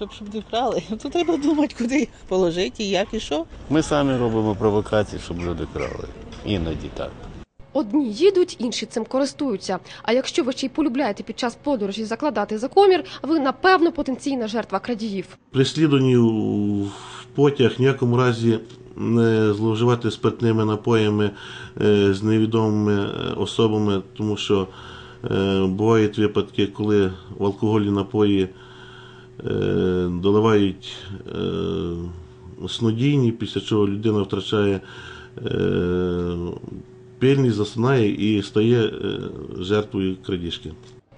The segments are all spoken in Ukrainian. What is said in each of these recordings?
Щоб щоб не вкрали, то треба думати, куди їх положити, і як і що. Ми самі робимо провокації, щоб люди крали. Іноді так. Одні їдуть, інші цим користуються. А якщо ви ще й полюбляєте під час подорожі закладати за комір, ви напевно потенційна жертва крадіїв. При слідуванні в потяг ніякому разі не зловживати спиртними напоями е, з невідомими е, особами, тому що е, бувають випадки, коли в алкогольні напої доливають е, снодійні, після чого людина втрачає е, пильність, засинає і стає е, жертвою крадіжки.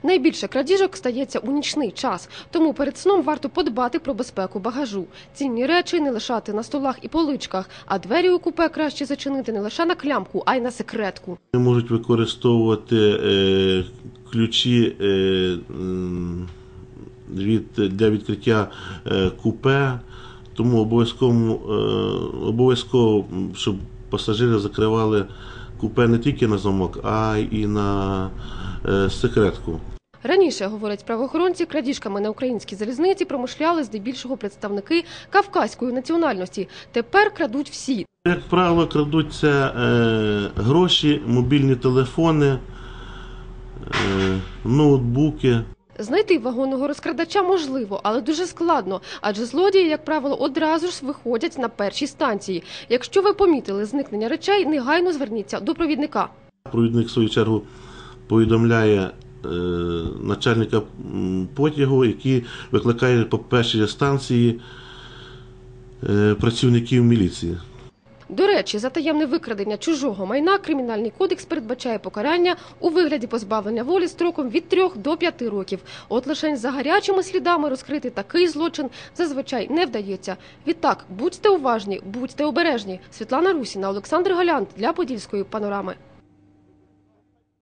Найбільше крадіжок стається у нічний час, тому перед сном варто подбати про безпеку багажу. Цінні речі не лишати на столах і поличках, а двері у купе краще зачинити не лише на клямку, а й на секретку. Вони можуть використовувати е, ключі е, від, для відкриття е, купе, тому обов'язково, е, обов'язково, щоб пасажири закривали купе не тільки на замок, а й на е, секретку. Раніше, говорять правоохоронці, крадіжками на українській залізниці промишляли здебільшого представники кавказької національності. Тепер крадуть всі. Як правило, крадуться гроші, мобільні телефони, ноутбуки. Знайти вагонного розкрадача можливо, але дуже складно, адже злодії, як правило, одразу ж виходять на першій станції. Якщо ви помітили зникнення речей, негайно зверніться до провідника. Провідник, в свою чергу, повідомляє е, начальника потягу, який викликає по першій станції е, працівників міліції. До речі, за таємне викрадення чужого майна кримінальний кодекс передбачає покарання у вигляді позбавлення волі строком від 3 до 5 років. От лише за гарячими слідами розкрити такий злочин зазвичай не вдається. Відтак, будьте уважні, будьте обережні. Світлана Русіна, Олександр Галянт для Подільської панорами.